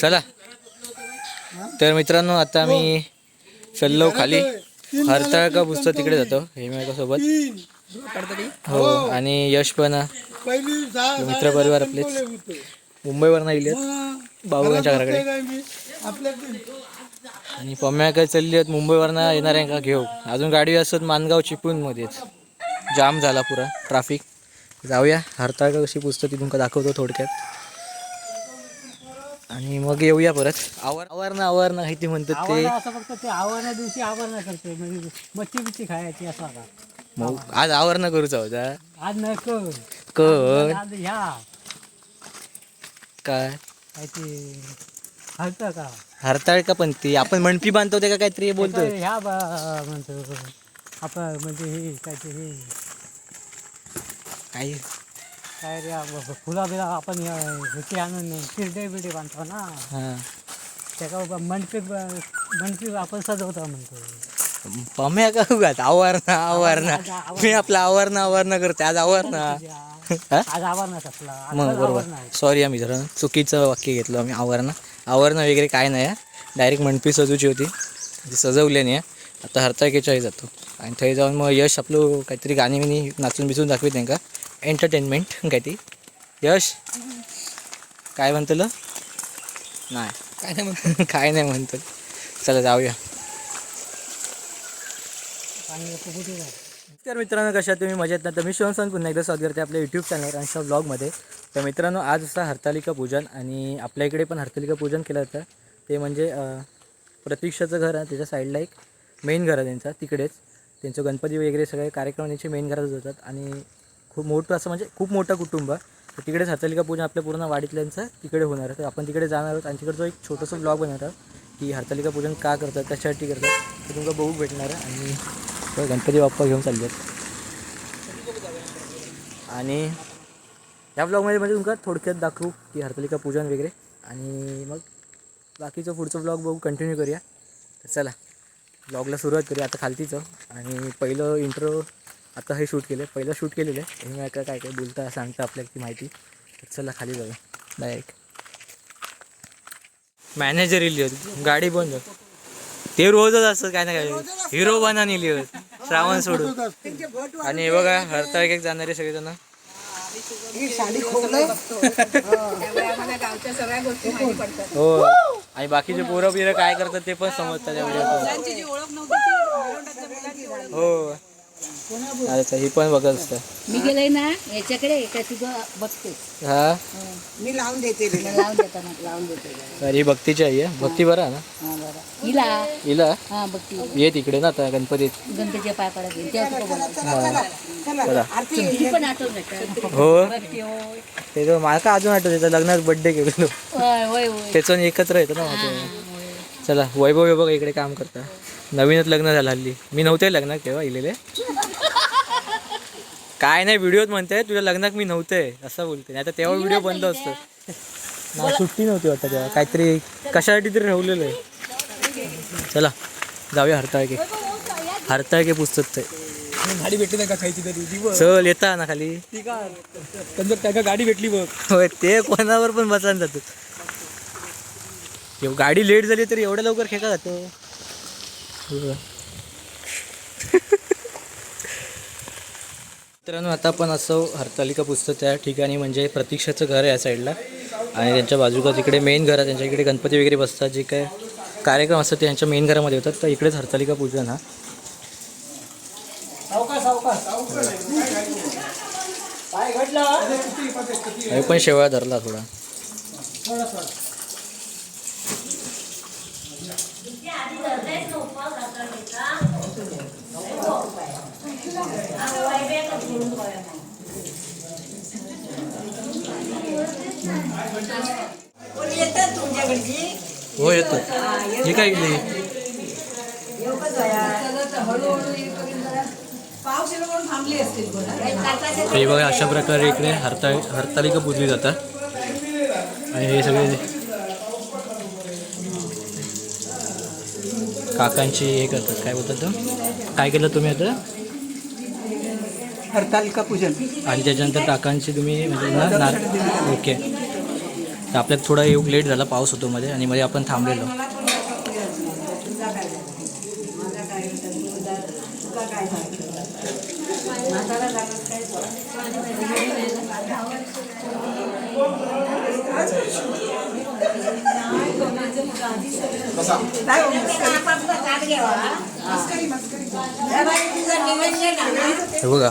चला. तर मित्रांनो आता आम्ही चाललो खाली. हरताळका पुस्तक तिकडे जातो हे सोबत हो आणि यश पण. मित्र परिवार आपले मुंबईवर नाही गेलेत भाऊ घराकडे. आणि पम्या काय चालली आहेत मुंबईवरनं का घेऊ? अजून गाडी असत मानगाव चिपळूण मध्येच जाम झाला पुरा ट्राफिक जाऊया. हरताळका कशी पुस्तक ती तुमका दाखवतो थोडक्यात. आणि मग येऊया परत. आवर आवारणं आवारणं काही ते म्हणतात ते. असं फक्त ते आव्हाना दिवशी आव्हान करते म्हणजे मच्छी बिच्छी खायची असं आता. मग आज आवरणं करूचा होता आज नाही कर. कर. आज ह्या काय? काय ते हलतं का? हरताळ का पण ती? आपण म्हणपी बांधतो ते का काहीतरी बोलतो ह्या बा- म्हणतो आपण म्हणजे हे काय ते हे. काय? काय रे फुला बिला आपण ह्याची आणून किरडे बिडे बांधतो ना. हा. त्याका मनपी मनपी आपण सजवतो म्हणतो. पम्या का उगाच आवारणं आवारणं. मी आपलं आवारणं आवारणं करते आज आवारणं. हा? आज आज मग बरोबर. सॉरी आम्ही जरा चुकीचं वाक्य घेतलं. आम्ही आवरणं. आवरणं वगैरे काय नाही डायरेक्ट मनपी सजूची होती. ती सजवली नाही आता हरताळकेच्याही जातो. आणि थंय जाऊन मग यश आपलं काहीतरी गाणी नाचून बिचून दाखवी त्यांका एंटरटेनमेंट काय ती? यश? काय म्हणतलं? नाही. काय नाही म्हणतो काय नाही म्हणतो चला जाऊया? तर मित्रांनो कशा तुम्ही? मजेत ना? तर मी शिवण पुन्हा एकदा स्वागत करते आपल्या यूट्यूब चॅनल आणि ब्लॉगमध्ये तर मित्रांनो आज असं हरतालिका पूजन आणि आपल्या इकडे पण हरतालिका पूजन केलं जातं. ते म्हणजे प्रतीक्षाचं घर आहे त्याच्या साईडला एक मेन घर आहे त्यांचा तिकडेच. त्यांचं गणपती वगैरे सगळे कार्यक्रम त्यांचे मेन घरातच होतात आणि खूप मोठं असं म्हणजे खूप मोठं कुटुंब तर तिकडेच हरतालिका पूजन आपल्या पूर्ण वाडीतल्यांचं तिकडे होणार आहे. तर आपण तिकडे जाणार आहोत आणि तिकडचं एक छोटंसं ब्लॉग बनणार आहोत की हरतालिका पूजन का करतात कशासाठी करतात ते तुमचं बघू भेटणार आहे. आणि गणपती बाप्पा घेऊन चालले आहेत. आणि या ब्लॉगमध्ये म्हणजे तुमका थोडक्यात दाखवू की हरतालिका पूजन वगैरे. आणि मग बाकीचं पुढचं ब्लॉग बघू कंटिन्यू करूया. तर चला ब्लॉगला सुरुवात करूया. आता खालतीचं. आणि पहिलं इंट्रो आता हे शूट केलं. पहिलं शूट केलेलं आहे. हे काय काय काय बोलता सांगता आपल्याला ती माहिती. चला खाली जाऊया. डायरेक्ट मॅनेजर इली होती. गाडी बंद ते रोजच असतं काय ना काय हिरो बना नेली होत. श्रावण सोडून. आणि हे बघा हरताळकेक जाणारे सगळेजण. हो आणि बाकीचे पोरं बिरं काय करतात ते पण समजतात हो. अच्छा ही पण बघत असतं मी गेले ना याच्याकडे काय तुझं बघते. हा? मी लावून देते लावून देता मग लावून देते तर ही भक्तीची आई आहे. भक्ती बरा ना? हा बरं. हिला? हिला? हा बघते ये तिकडे ना आता गणपतीत. गणपतीच्या पाय पडत हा चला ती हो? तर मला का अजून आठवत त्याचा लग्नात बड्डे केलेलो. होय होय होय. त्याचं एकत्र येतं ना माझं. चला वैभव वैभव इकडे काम करता. नवीनच लग्न झालं हल्ली. मी नव्हते लग्नात तेव्हा इलेले. काय नाही व्हिडिओत म्हणते तुझ्या लग्नात मी नव्हते असं बोलते. नाही तर तेव्हा व्हिडिओ बंद असतो. ना सुट्टी नव्हती वाटतं तेव्हा. काहीतरी कशासाठी तरी ठेवलेलं आहे. चला जाऊया हरताळके. हरताळके पुस्तक ते. गाडी भेटली नाही का खायची तरी? चल येता ना खाली. ती का? त्यांचं त्या गाडी भेटली बघ. होय ते कोणावर पण बसायला जातो. एव- गाडी लेट झाली तरी एवढ्या लवकर खेका जातो. मित्रांनो आता आपण असं हरतालिका पुस्तक त्या ठिकाणी म्हणजे प्रतीक्षाचं घर आहे या साईडला. आणि त्यांच्या बाजूला तिकडे मेन घर आहे त्यांच्या इकडे गणपती वगैरे बसतात जे काय कार्यक्रम असतात ते त्यांच्या मेन घरामध्ये होतात. तर इकडेच हरतालिका पूजन हा. हे पण शेवळा धरला थोडा. हो येतो. हे काय बरं? हे बघा अशा प्रकारे इकडे हरता हरतालिका पूजली जातात. आणि हे सगळे काकांची हे करतात. काय बोलतात? काय केलं तुम्ही आता? हरतालिका पूजन. आणि त्याच्यानंतर काकांची तुम्ही म्हणजे ना ओके. तर आपल्याला थोडा योग लेट झाला पाऊस होतो मध्ये आणि मध्ये आपण थांबलेलो. हे बघा.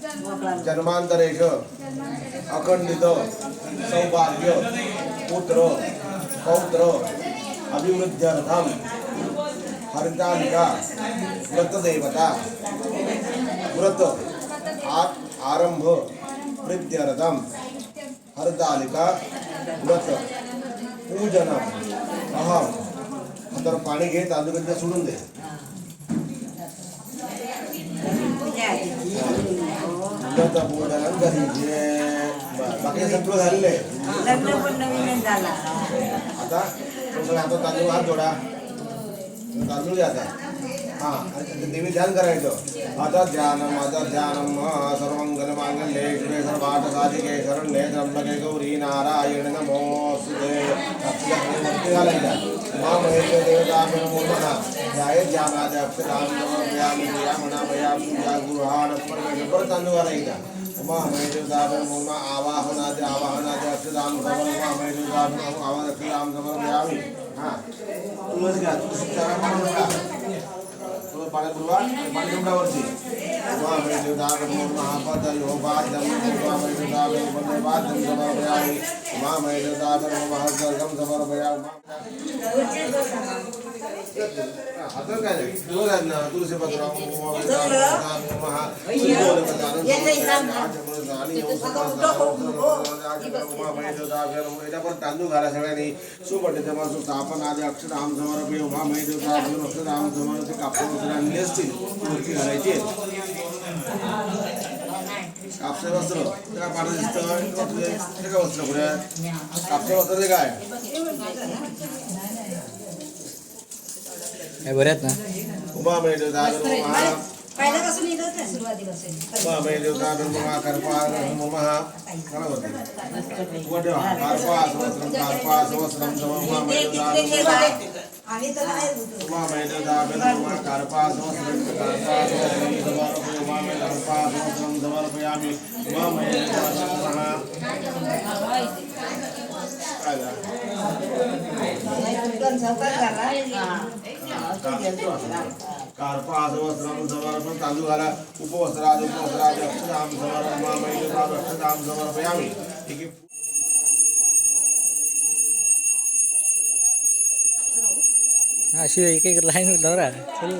आता म्हणायचं मम इह जन्मानी जन्मांतरेश अखंडित सौभाग्य पुत्र पौत्र अभिवृद्ध्यर्थम हरितालिका व्रतदेवता व्रत आ- आरंभ प्रीत्यर्थम हरतालिका व्रत पूजन अहम तर पाणी घे तांदूळ सोडून दे बाकी सगळं झालेलं आहे. लग्न पण नवीनच झाला. आता आता तांदूळ हात जोडा. तांदूळ घ्या आता. हा आणि देवी ध्यान करायचं. आता ध्यानम आता ध्यानम सर्वंगल मांगल्ये शिवे सर्वार्थ साधिके शरण्ये त्र्यंबके गौरी नारायण नमोस्तुते वरती घालायच्या मा महेश देवता नमो नमः ध्याये ध्यानाद अक्षराम नमयामि ध्यामनामयामि ध्या गुरुहान परमेश्वर परत तांदूळ घालायचा उमा महेश देवता नमो नमः आवाहनादि आवाहनादि अक्षराम समर उमा महेश देवता नमो आवाहन अक्षराम समर्पयामि हा तुळस घ्या तुळशीच्या रामाला बघा. तो पाण्यात बुडवा पाणी डोंगरावरती उमा महेश देवता नमो महापद योगाद्यम उमा महेश देवता नमो वंदेवाद्यम समर्पयामि उमा महेश देवता नमो महत्सर्गम आता काय नाही तांदूळ घाला सगळ्यांनी सुपटे स्थापन आधी अक्षर आम समर्पे उमा महिदेवता अक्षर आम समर्प ते कापसा वस्त्र असतील वरती घालायची कापसे वस्त्र ते काय पाठं दिसतं काय वस्त्र पुढे कापसे वस्त्र ते काय काय बरे आहेत ना. महा पहिल्यापासून येतच नाही सुरुवातीपासून. महा कर्पा महा होते? वडवा सम तर कार्पा कार्पा समर्पय उमा महिदेवता सहस्रम समर्पयामि उमा महिदेवता महा काय कार्पा सहस्रम समर्पण तांदूळ घाला उपवस्त्राद उपवस्त्राद अक्षराम समर्पण उमा महिदेवता अक्षराम समर्पयामि ठीक आहे हा अशी एक एक लाईन लावरा चल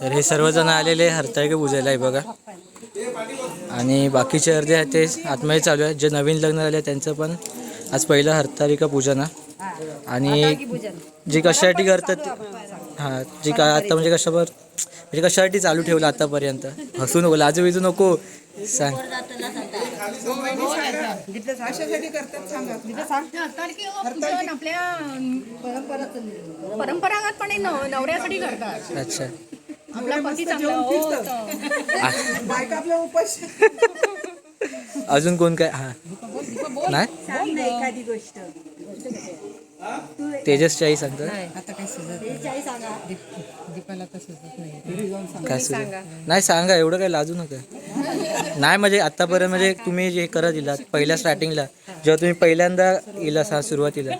तर हे सर्वजण आलेले हरताळके पूजेला आहे बघा. आणि बाकीचे अर्धे आहेत ते आतमध्ये चालू आहे जे नवीन लग्न झाले त्यांचं पण आज पहिलं हरतालिका पूजन. आणि जे कशासाठी करतात हां जे का आता म्हणजे कशावर म्हणजे कशासाठी चालू ठेवलं आतापर्यंत? हसू नको लाजू बिजू नको. सांग. परंपरागतपणे नव- नवऱ्यासाठी करतात. अच्छा. आपला पती चांगला तर. बायका आपल्या उपास अजून कोण काय? हां. नाही? सांग ना. एखादी गोष्ट. तेजसची आई सांगतो काय सुचत नाही. सांगा. एवढं काय लाजू नका. नाही म्हणजे आतापर्यंत म्हणजे तुम्ही जे करत दिलात पहिल्या स्टार्टिंगला जेव्हा तुम्ही पहिल्यांदा इला सा सुरुवातीला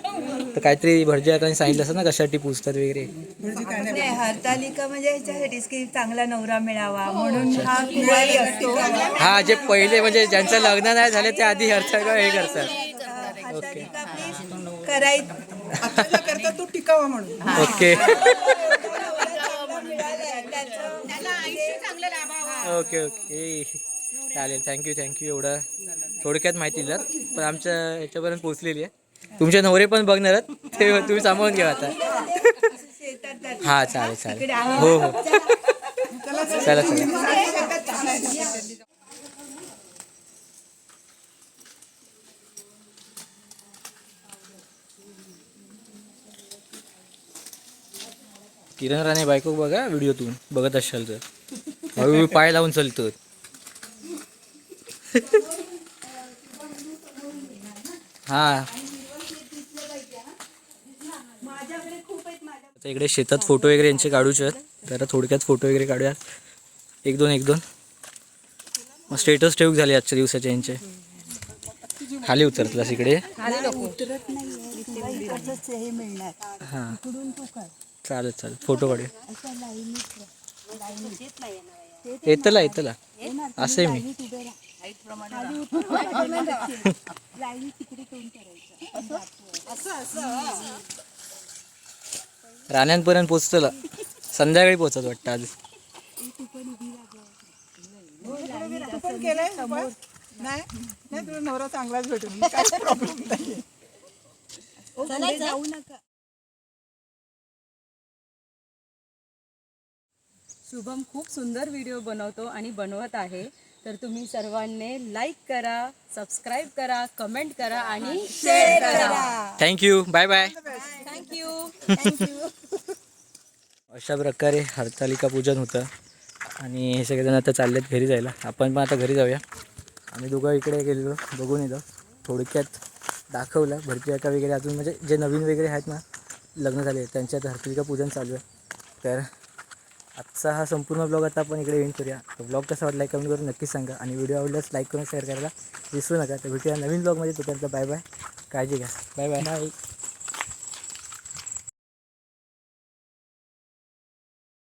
तर काहीतरी भटजी आता सांगितलं असं ना कशासाठी पूजतात वगैरे. नाही हरतालिका म्हणजे ह्याच्यासाठीच की चांगला नवरा मिळावा म्हणून हा कुवारी असतो. हा जे पहिले म्हणजे ज्यांचं लग्न नाही झाले ते आधी हरतात हे करतात. हरतालिका करता तो टिकावा म्हणून. ओके. Okay okay. चालेल थँक्यू थँक्यू एवढं थोडक्यात माहिती दिलं. पण आमच्या ह्याच्यापर्यंत पोहोचलेली आहे. तुमचे नवरे पण बघणार आहेत. ते तुम्ही सांभाळून घ्या आता. हा चालेल चालेल. हो हो. चला चला. किरण राणे बायको बघा व्हिडिओतून बघत असाल तर. हळूहळू पाय लावून चलतो. हा. आता इकडे शेतात फोटो वगैरे यांचे काढूचे आहेत. जरा थोडक्यात फोटो वगैरे काढूयात. एक दोन एक दोन. मग स्टेटस ठेवूक झाले आजच्या दिवसाचे यांचे. खाली उतरतलास इकडे. हां चालेल चालेल. फोटो काढूया. येतला येतला. असे मी. राण्यांपर्यंत पोचतला. संध्याकाळी पोचत वाटतं आज. नाही तुला नवरा चांगलाच भेटून प्रॉब्लेम नाही शुभम खूप सुंदर व्हिडिओ बनवतो आणि बनवत आहे. तर तुम्ही सर्वांनी लाईक करा सबस्क्राईब करा कमेंट करा आणि शेअर करा. थँक्यू बाय बाय थँक्यू अशा प्रकारे हरतालिका पूजन होतं. आणि हे सगळेजण आता चाललेत घरी जायला. आपण पण आता घरी जाऊया. आम्ही दोघं इकडे गेलेलो. बघून येतो. थोडक्यात दाखवलं. भरती एका वगैरे अजून म्हणजे जे नवीन वगैरे आहेत ना लग्न झाले त्यांच्या आता हरतालिका पूजन चालू आहे. तर आजचा हा संपूर्ण ब्लॉग आता आपण इकडे एंड करूया. तो ब्लॉग कसा वाटला कमेंट करून नक्कीच सांगा. आणि व्हिडिओ आवडल्यास लाईक करून शेअर करायला विसरू नका. तर भेटूया नवीन ब्लॉगमध्ये तोपर्यंत बाय बाय काळजी घ्या. Bye bye bye